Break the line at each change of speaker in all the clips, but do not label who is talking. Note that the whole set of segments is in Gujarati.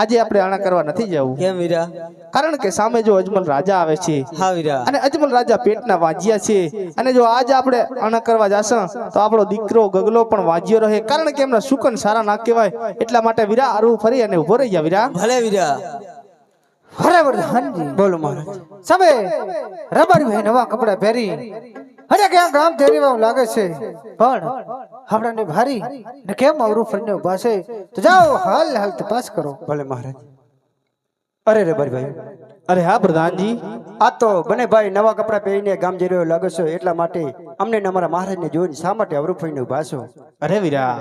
આજે આપણે આણા કરવા નથી જવું.
કેમ વીરા?
કારણ કે સામે જો અજમલ રાજા આવે છે
હા વીરા.
અને અજમલ રાજા પેટના વાજ્યા છે અને જો આજે આપણે આણા કરવા જાશું તો આપણો દીકરો ગગલો પણ વાંજ્યો રહે. કારણ કે એમના સુકન સારા ના કહેવાય એટલા માટે વીરા આરું ફરી અને ઊભો રહી જા વીરા.
ભલે વીરા.
બરાબર હાંજી.
બોલો મહારાજ.
સબે રબર ભાઈ નવા કપડા પહેરી હરે ક્યાં ગામ તેરી વાવ લાગે છે? પણ આપણાને ભારી ને કેમ અવરું ફરીને ઊભા છે? તો જાઓ, હાલ હાલ તપાસ કરો.
ભલે મહારાજ. અરે રે ભાઈ ભાઈ.
અરે હા પ્રધાનજી.
આ તો બને ભાઈ નવા કપડા પહેરીને ગામ જઈ રહ્યો લાગો છો એટલા માટે અમને અમારા મહારાજને જોઈને શા માટે અવરું ફરીને ઊભા છો?
અરે વીરા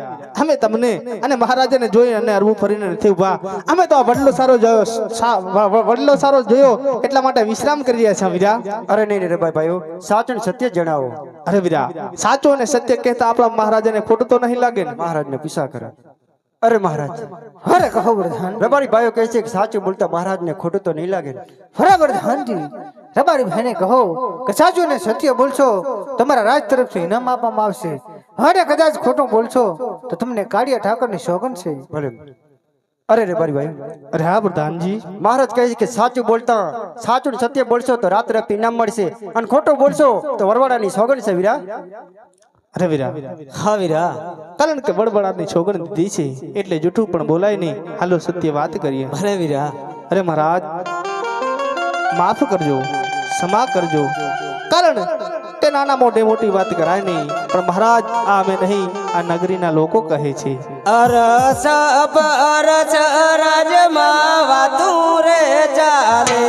અમે તમને અને મહારાજાને જોઈ અને અરવું ફરીને નથી ઊભા અમે તો આ વડલો સારો જોયો વડલો સારો જોયો એટલા માટે વિશ્રામ કરી રહ્યા છે વીરા.
અરે નહીં રે ભાઈ ભાઈઓ સાચું સત્ય જણાવો.
અરે વીરા સાચું અને સત્ય કહેતા આપણા મહારાજાને ખોટું તો નહીં લાગે ને?
મહારાજને પીસા કરે. અરે મહારાજ.
અરે કહો પ્રધાન
રબારી ભાઈઓ કહે છે કે સાચું બોલતા મહારાજને ખોટું તો નહીં લાગે.
બરાબર હાંજી રબારી ભાઈને કહો કે સાચું ને સત્ય બોલશો તમારા રાજ તરફથી ઇનામ આપવામાં આવશે. અરે કદાચ ખોટું બોલશો તો તમને કાળિયા ઠાકરની સોગન છે.
ભલે. અરે રે ભાઈ ભાઈ
અરે હા પ્રધાનજી.
મહારાજ કહે છે કે સાચું બોલતા સાચું સત્ય બોલશો તો રાત રાત ઇનામ મળશે. અને ખોટું બોલશો તો વરવાડાની સોગન છે વીરા.
અરે વીરા
હા વીરા
કારણ કે બળબડાની છોકરી દીધી છે એટલે જૂઠું પણ બોલાય નહીં. હાલો સત્ય વાત કરીએ.
અરે વીરા
અરે મહારાજ માફ કરજો ક્ષમા કરજો. કારણ કે નાના મોટે મોટી વાત કરાય નહીં પણ મહારાજ આ અમે નહીં આ નગરીના લોકો કહે છે.
અરસ અરસ રાજમાં વાતું રે ચાલે.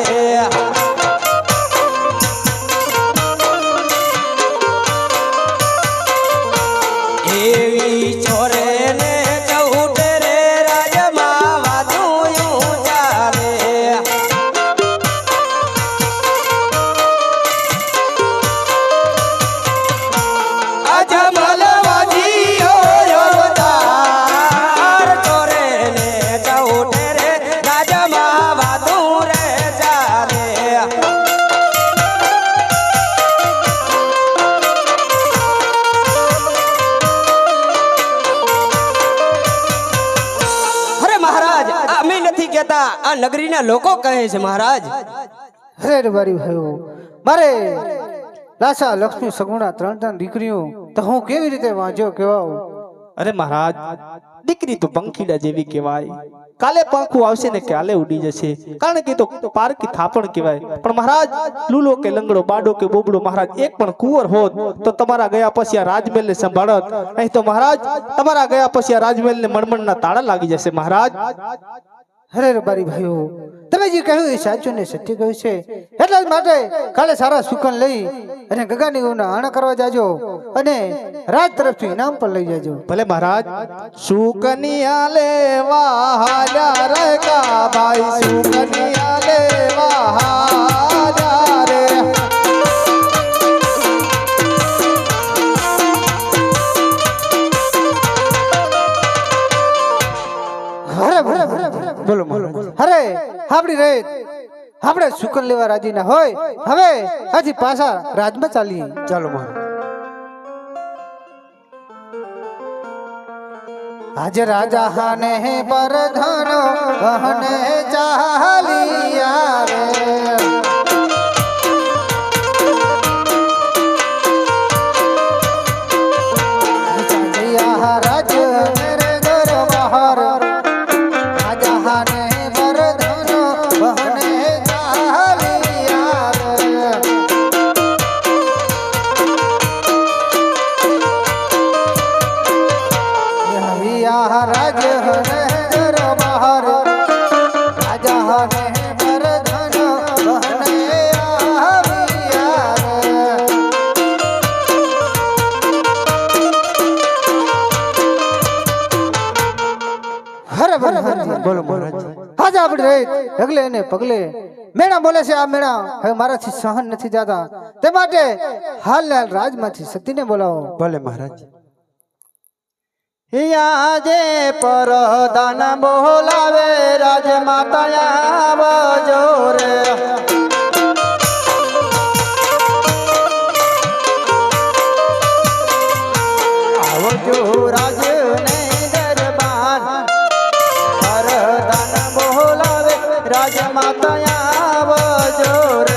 આ નગરીના લોકો કહે છે મહારાજ.
હરે મારે લાસા લક્ષ્મી સગુણા ત્રણ ત્રણ દીકરીઓ તો હું કેવી રીતે વાંચ્યો કેવાઉં
અરે મહારાજ દીકરી તો પંખીડા જેવી કહેવાય. કાલે પાંખું આવશે ને કાલે ઉડી જશે. કારણ કે તો પારકી થાપણ કહેવાય. પણ મહારાજ લૂલો કે લંગડો બાડો કે બોબડો મહારાજ એક પણ કુંવર હોત તો તમારા ગયા પછી આ રાજમહેલને સંભાળત. નહીં તો મહારાજ તમારા ગયા પછી આ રાજમહેલને મણમણના તાળા લાગી જશે મહારાજ.
હરે રબારી ભાઈઓ, તમે જે કહ્યું એ સાચું ને સત્ય કહ્યું છે. એટલા જ માટે કાલે સારા સુકન લઈ અને ગગાની ગૌના આણા કરવા જાજો અને રાજ તરફથી ઇનામ પણ લઈ જાજો.
ભલે મહારાજ, સુકનિયા લેવા રે કા ભાઈ, સુકનિયા લેવા હાલ્યા રે.
બોલો
અરે આપણી રે. આપણે શુકર લેવા રાજી ના હોય. હવે હજી પાછા રાજમાં ચાલીએ.
ચાલો મારો.
આજ રાજા હને પર ધનો કહને ચાલિયા રે. ઢગલે ને પગલે. મેણા બોલે છે, આ મેણા, હવે મારાથી સહન નથી જાતા. તે માટે હાલ હાલ રાજમાંથી સતીને બોલાવો.
ભલે મહારાજ. યાદે પરદાન બોલાવે, રાજમાતા આવજો રે
રાજ માતા આવજો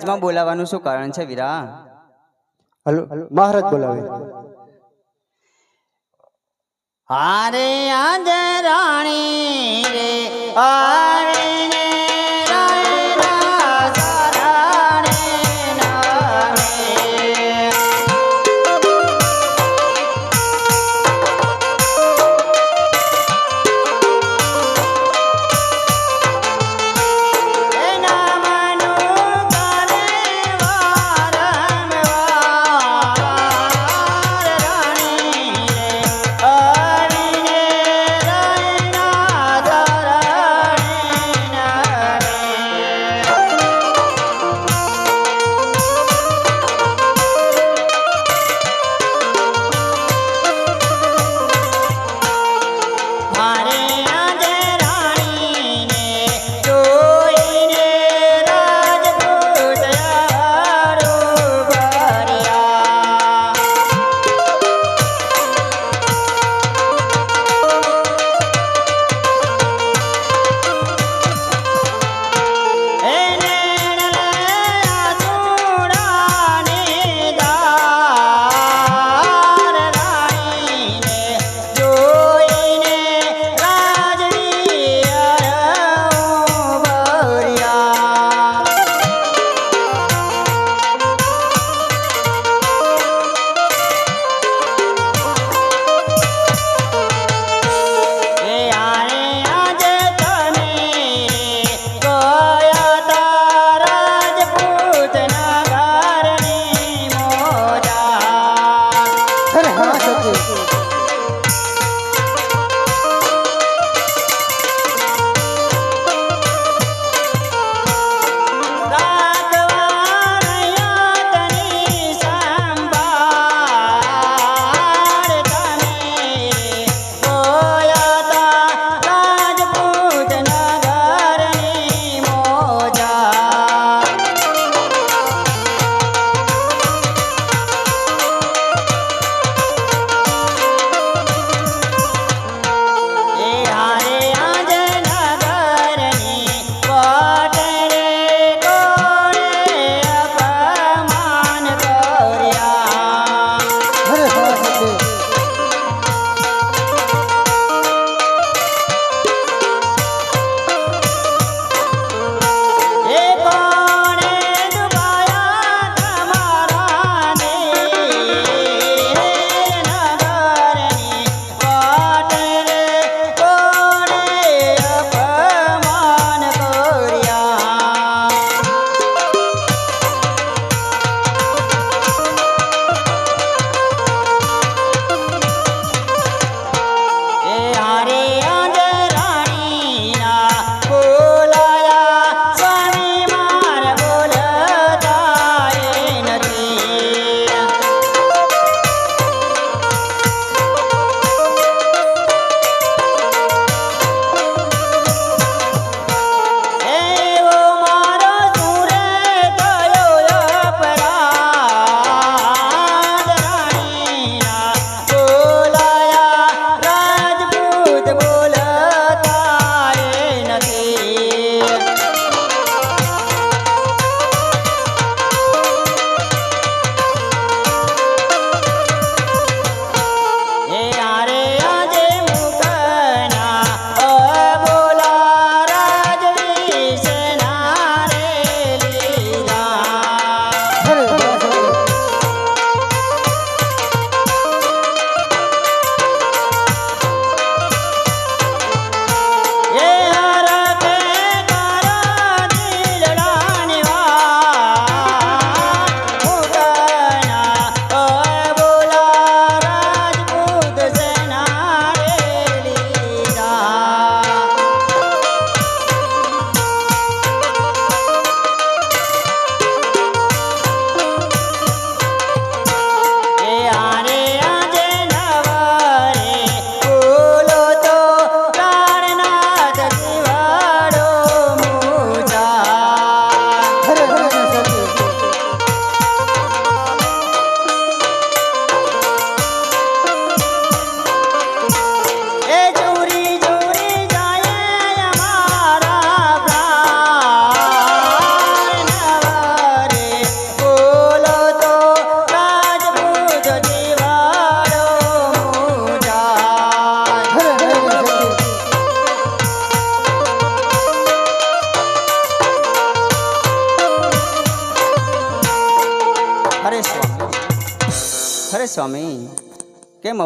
રાજમાં બોલાવાનું શું કારણ છે વીરા?
હલો મહારાજ બોલાવે.
હારે આજ રાણી રે
આરે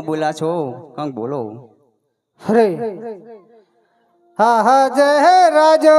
કેમ અબોલા છો? કંક બોલો.
અરે. હા હા જય રાજો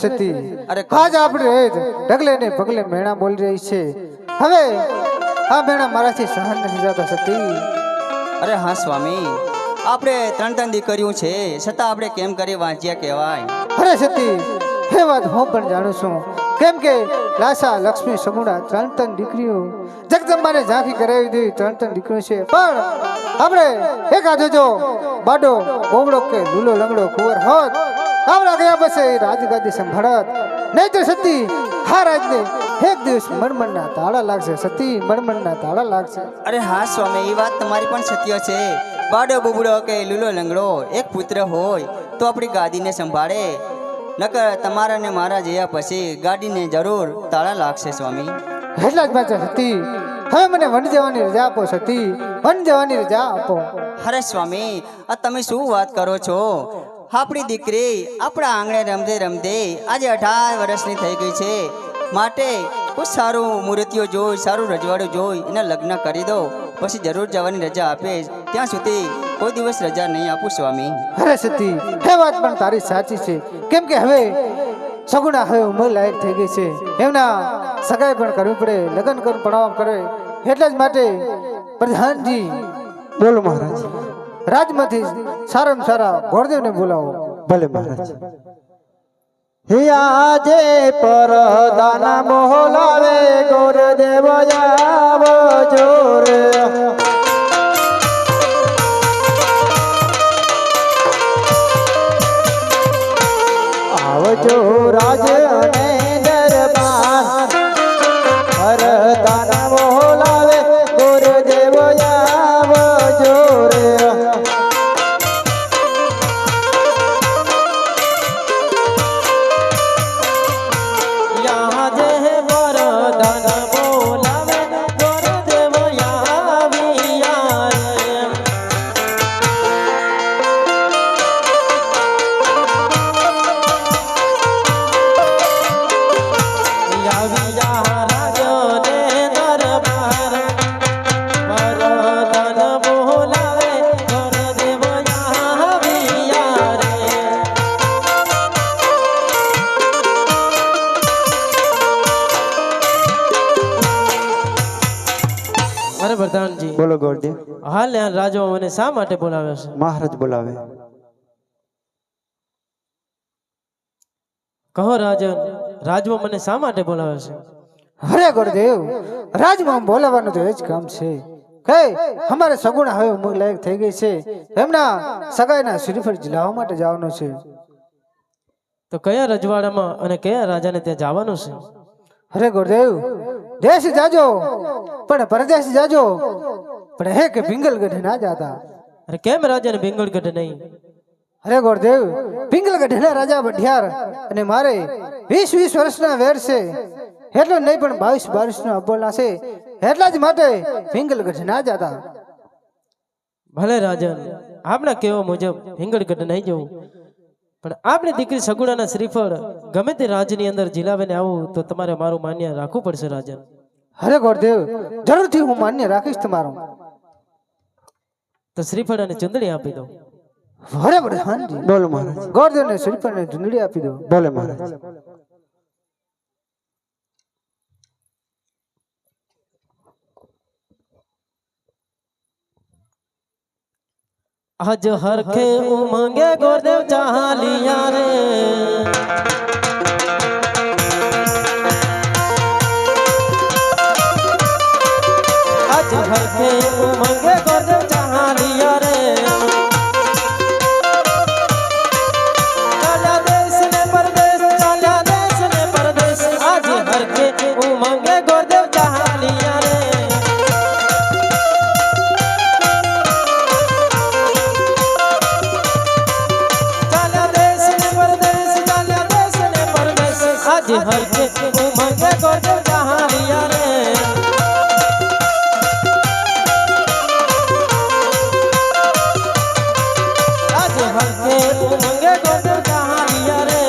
સતી.
અરે
ખાજ આપણે ઢગલે ને પગલે મેણા બોલી રહી છે. હવે આ મેણા મારાથી સહન નથી જતા સતી.
અરે હા સ્વામી આપણે ત્રણ ત્રણ દીકરીઓ છે છતાં આપણે કેમ કરી વાંચ્યા કહેવાય?
અરે સતી એ વાત હું પણ જાણું છું. કેમ કે લાસા લક્ષ્મી સમુડા ત્રણ ત્રણ દીકરીઓ જગદંબાને ઝાંખી કરાવી દીધી ત્રણ ત્રણ દીકરીઓ છે. પણ આપણે એક આધો જો બાડો બોબડો કે લૂલો લંગડો કુંવર હોત આપણા ગયા પછી રાજગાદી સંભાળત. નહીં તો સતી હા રાજને એક દિવસ મણમણના તાળા લાગશે. સતી મણમણના તાળા લાગશે.
અરે હા સ્વામી એ વાત તમારી પણ સત્ય છે. બાડો બુબડો કે લીલો લંગડો એક પુત્ર હોય તો આપણી ગાદીને સંભાળે. નકર તમારા ને મારા જયા પછી ગાડીને જરૂર તાળા લાગશે સ્વામી.
એટલા જ પાછા સતી હવે મને વન જવાની રજા આપો સતી. વન જવાની રજા આપો.
અરે સ્વામી આ તમે શું વાત કરો છો? આપણી દીકરી આપણા આંગણે રમતે રમતે આજે અઢાર વર્ષની થઈ ગઈ છે. માટે કોઈ સારું મૂર્તિઓ જોઈ, સારું રજવાડું જોઈ, એને લગ્ન કરી દો. પછી જરૂર જવાની રજા આપે. ત્યાં સુધી કોઈ દિવસ રજા નહીં આપું, સ્વામી.
અરે સતી, એ વાત પણ તારી સાચી છે. કેમ કે હવે સગુણા હવે ઉંમર લાયક થઈ ગઈ છે. એમના સગાઈ પણ કરવી પડે, લગ્ન કરવું, ભણાવવા કરે. એટલા જ માટે પ્રધાનજી,
બોલો મહારાજ.
રાજમાંથી સારામાં સારા ઘોડદેવને બોલાવો.
ભલે મહારાજ. હે આજે પરદાના મોહલાવે ગોરદેવ બોલો ગોળદેવ
હાલ ને રાજો મને શા માટે બોલાવે છે?
મહારાજ બોલાવે.
કહો રાજન
રાજમાં મને શા માટે બોલાવે છે?
હરે ગુરુદેવ રાજમાં બોલાવવાનું તો એ જ કામ છે. કે અમારે સગુણ હવે ઉમર લાયક થઈ ગઈ છે. એમના સગાઈના શ્રીફળ લાવવા માટે જવાનું છે.
તો કયા રજવાડામાં અને કયા રાજાને ત્યાં જવાનું છે?
હરે ગુરુદેવ દેશ જાજો પણ પરદેશ જાજો. પણ હે કે પિંગલગઢ ના જાતા?
અરે કેમ રાજાને બેંગલગઢ નહીં?
હરે ગુરુદેવ પિંગલગઢના રાજા બઢિયાર અને મારે વીસ વીસ વર્ષના વેર છે. એટલો નહીં પણ બાવીસ બાવીસનો અબોલા છે. એટલા જ માટે પિંગલગઢ ના જાતા.
ભલે રાજન આપના કહેવા મુજબ હિંગળગઢ નહીં જવું. પણ આપણી દીકરી સગુણાના શ્રીફળ ગમે તે રાજની અંદર જીલાવીને આવું તો તમારે મારું માન્ય રાખવું પડશે રાજન.
હરે ગુરુદેવ જરૂરથી હું માન્ય રાખીશ તમારું.
તો શ્રીફળ અને ચુંદડી આપી દો.
હરે પ્રધાનજી
બોલો મહારાજ.
ગોરદેવને શ્રીફળને ચુંદડી આપી દો.
બોલે મહારાજ.
આજ હરખે ઉમંગે ગોરદેવ ચાલિયા રે. આજ હરખે ઉમંગે આજે હરકે ઉમંગે ગોરદેવ જહાનિયા રે આજે હરકે ઉમંગે ગોરદેવ જહાનિયા રે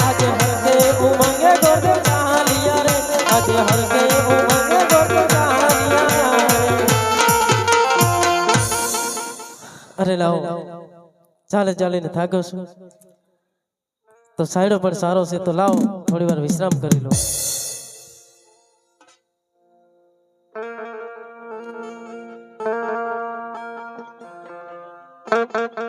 આજે હરકે ઉમંગે ગોરદેવ જહાનિયા રે આજે હરકે ઉમંગે ગોરદેવ જહાનિયા રે અરે લાવો ચાલે ચાલીને થાક્યો છું તો સાઈડો પણ સારો છે તો લાવો થોડી વાર વિશ્રામ કરી લો.
આજે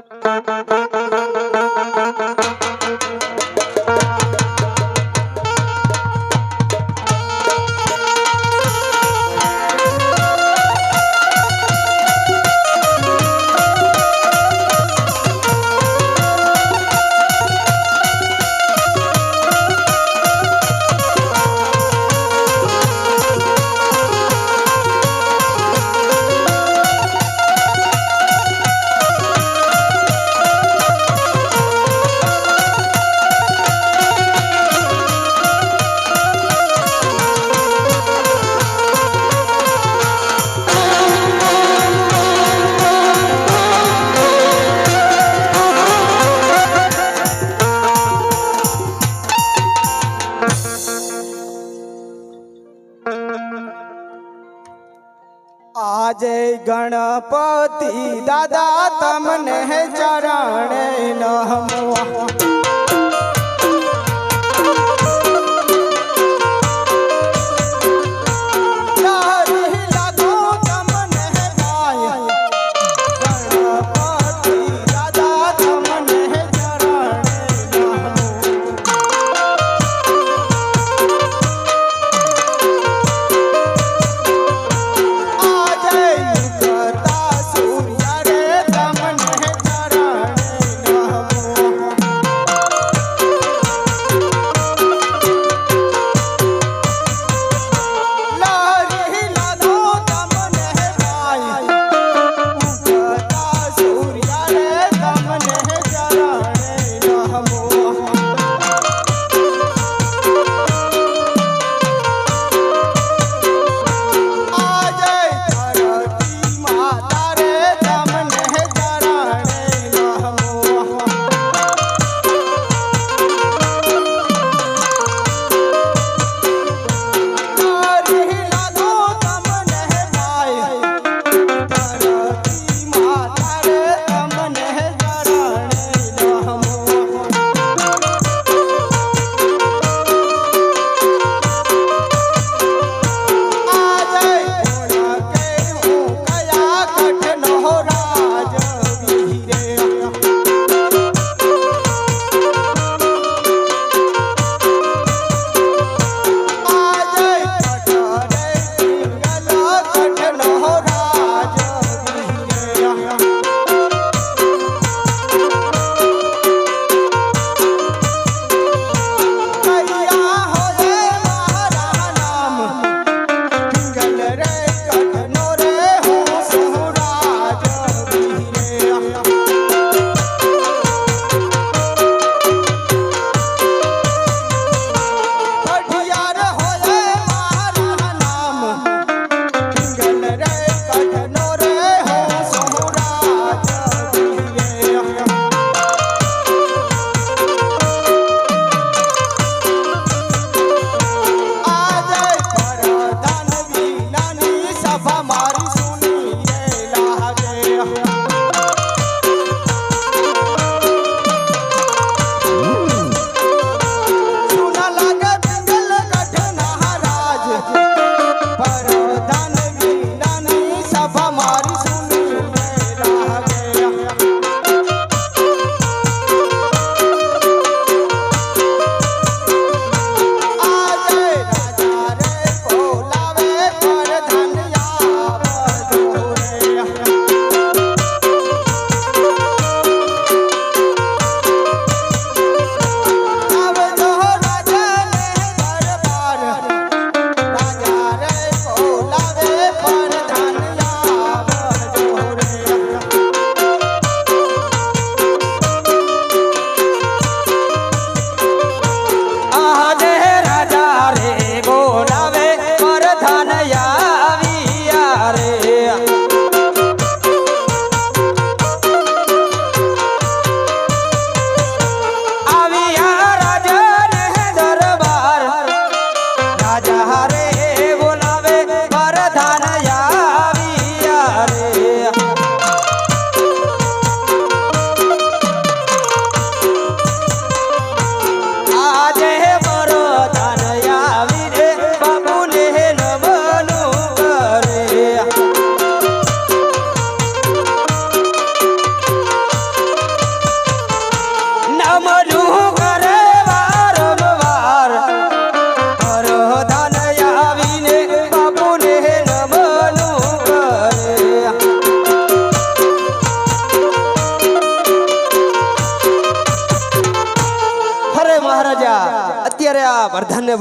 ગણપતિ દાદા તમને ચરણ નમો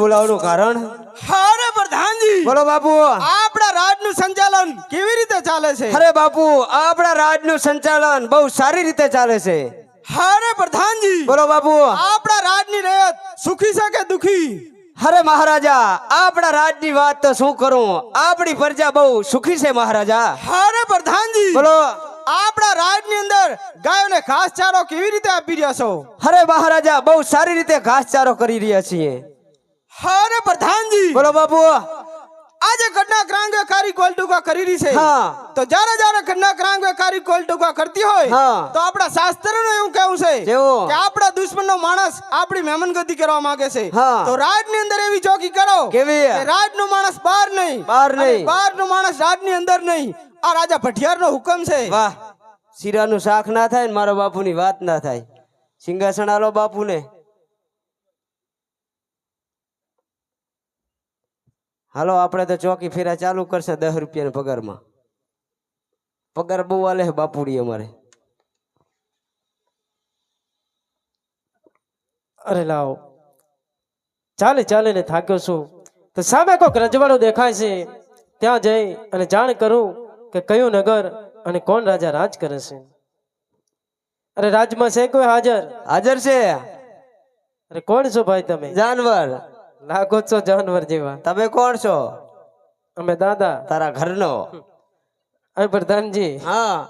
બોલાવવાનું કારણ?
અરે પ્રધાનજી!
બોલો બાપુ.
આપણા રાજનું સંચાલન કેવી રીતે ચાલે છે?
અરે બાપુ આપણા રાજનું સંચાલન બહુ સારી રીતે ચાલે છે.
અરે પ્રધાનજી!
બોલો બાપુ.
આપણા રાજની રહેત સુખી છે કે દુખી?
અરે મહારાજા આપણા રાજની વાત તો શું કરું? આપણી પ્રજા બહુ સુખી છે મહારાજા.
અરે પ્રધાનજી!
બોલો.
આપણા રાજની અંદર ગાયોને ઘાસચારો કેવી રીતે આપી રહ્યા છો?
અરે મહારાજા બહુ સારી રીતે ઘાસચારો કરી રહ્યા છીએ.
અરે પ્રધાનજી.
બોલો બાપુ.
આજે ઘટના ક્રાંગ વેકારી કોલ ટૂંકા કરી રહી છે.
હા.
તો જ્યારે જ્યારે ઘટના ક્રાંગ વેકારી કોલ ટૂંકા કરતી હોય તો આપણા શાસ્ત્રનું એવું કહેવું છે કે આપણા દુશ્મનનો માણસ આપણી મહેમાનગતિ કરવા માંગે છે. તો રાજની અંદર એવી ચોકી કરો
કેવી?
રાજ નો માણસ બહાર નહીં.
બહાર નહીં.
બહાર નો માણસ રાજની અંદર નહીં. આ રાજા ભઠિયાર નો હુકમ છે.
વાહ. શીરાનું શાક ના થાય ને મારા બાપુની વાત ના થાય. સિંહાસન આલો બાપુને. હાલો આપણે તો ચોકી ફેરા ચાલુ કરશે દસ રૂપિયાની પગારમાં. પગાર બહુ આલે બાપુડી અમારે.
અરે લાવો. ચાલે ચાલે ને થાક્યો છું. તો સામે કોઈક રજવાડો દેખાય છે. ત્યાં જઈ અને જાણ કરું કે કયું નગર અને કોણ રાજા રાજ કરે છે. અરે રાજમાં છે કોઈ હાજર?
હાજર છે.
અરે કોણ છો ભાઈ તમે?
જાનવર.
લાગો છો જાનવર જેવા.
તમે કોણ છો?
અમે દાદા.
તારા ઘરનો?
અહીં પ્રધાનજી.
હા.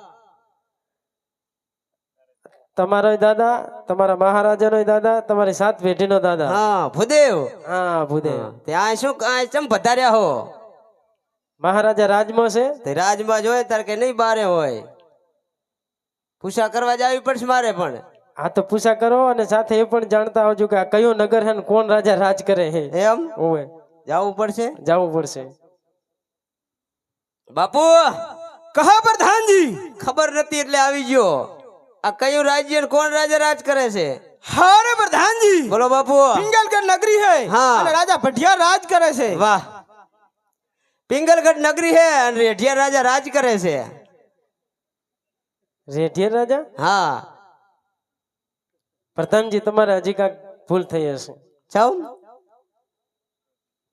તમારો દાદા તમારા મહારાજાનો દાદા તમારી સાત પેઢીનો દાદા.
હા ભૂદેવ.
હા ભૂદેવ.
ત્યાં શું ચમ પધાર્યા હો?
મહારાજા રાજમાં છે.
તે રાજમાં જોયે તાર કે નહીં બારે હોય? પૂછા કરવા જાવી પડશે મારે પણ.
આ તો પૂછા કરો અને સાથે એ પણ જાણતા આવજો કે આ કયો નગર છે ને કોણ રાજા રાજ કરે હે?
એમ?
ઓવે.
જવું પડશે?
જવું પડશે.
બાપુ
કહા પ્રધાનજી.
ખબર નથી એટલે આવી ગયો. આ કયું રાજ્ય ને કોણ રાજા રાજ કરે છે?
હારે પ્રધાનજી.
બોલો બાપુ.
પિંગલગઢ નગરી હે.
હા.
અને રાજા ભઠિયાર રાજ કરે છે.
વાહ. પિંગલગઢ નગરી હે અને રેઢિયા રાજા રાજ કરે છે.
રેઢિયા રાજા?
હા.
પ્રધાનજી તમારે હજી કાંક ભૂલ થઈ હશે.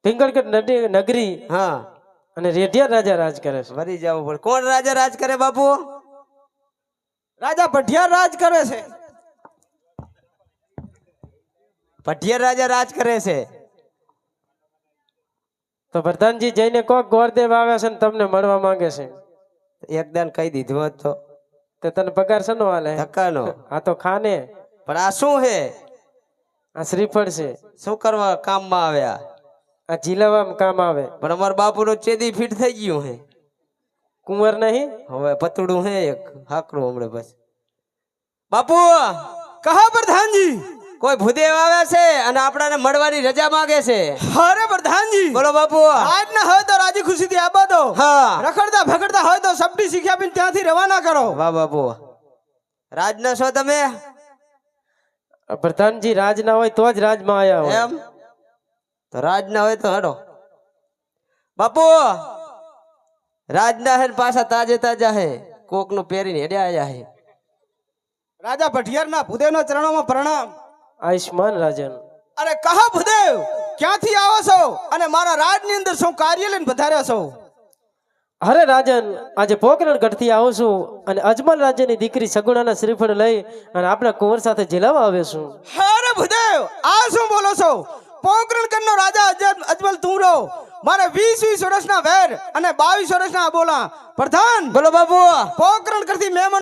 પિંગળગઢ નગરી
હા.
અને રેઢિયા રાજા રાજ કરે છે.
વરી જવું પડે કોણ રાજા રાજ કરે બાપુ?
રાજા ભઠિયાર રાજ કરે છે.
ભટિયા રાજા રાજ કરે છે.
તો પ્રધાનજી જઈને કોક ગોરદેવ આવે છે ને તમને મળવા માંગે છે.
એકદમ કહી દીધું તો.
તને પગાર શેનો હાલે
ધક્કાનો.
આ તો ખાને.
પણ આ શું હે?
આ શ્રીફળ છે.
શું કરવા કામમાં આવ્યા?
આ જીલાવામાં કામ આવે.
પણ અમારા બાપુનું ચેદી ફીટ થઈ ગયું હે.
કુંવર નહીં?
હવે પતડું હે એક હાકડું હમણાં બસ. બાપુ
કહા પ્રધાનજી.
કોઈ ભૂદેવ આવે છે અને આપણાને મળવાની રજા માંગે છે?
અરે પ્રધાનજી.
બોલો બાપુ.
આજ ના હોય તો રાજી ખુશીથી આપા તો
હા.
રખડતા ભગડતા હોય તો સબડી શીખ્યા પીને ત્યાંથી રવાના કરો.
વાહ બાપુ. રાજના છો તમે?
પ્રધાનજી રાજ ના હોય તો જ રાજમાં આયા હોય.
એમ? તો રાજ ના હોય તો હડો. બાપુ રાજ ના હે પાછા તાજે તાજા હે. કોકનું પહેરીને હેડે આયા હે.
રાજા ભઠિયારના ભૂદેવના ચરણોમાં પ્રણામ.
આયુષ્માન રાજન.
અરે કહા ભૂદેવ ક્યાંથી આવો છો? અને મારા રાજની અંદર શું કાર્ય લઈને વધાર્યા છો?
અરે રાજન આજે પોકરણ ગઢથી આવું છું અને અજમલ રાજ્યની દીકરી સગુણાના શ્રીફળ લઈ અને આપણા કુંવર સાથે જીલાવા આવે છું.
અરે ભૂદેવ આ શું બોલો છો? પોકરણ કરનો રાજા અજમલ તું રહો. મારે વીસ વીસ વર્ષના વેર અને બાવીસ વર્ષના બોલા. પ્રધાન
બોલો બાબુ
પોકરણ કરતી મહેમાન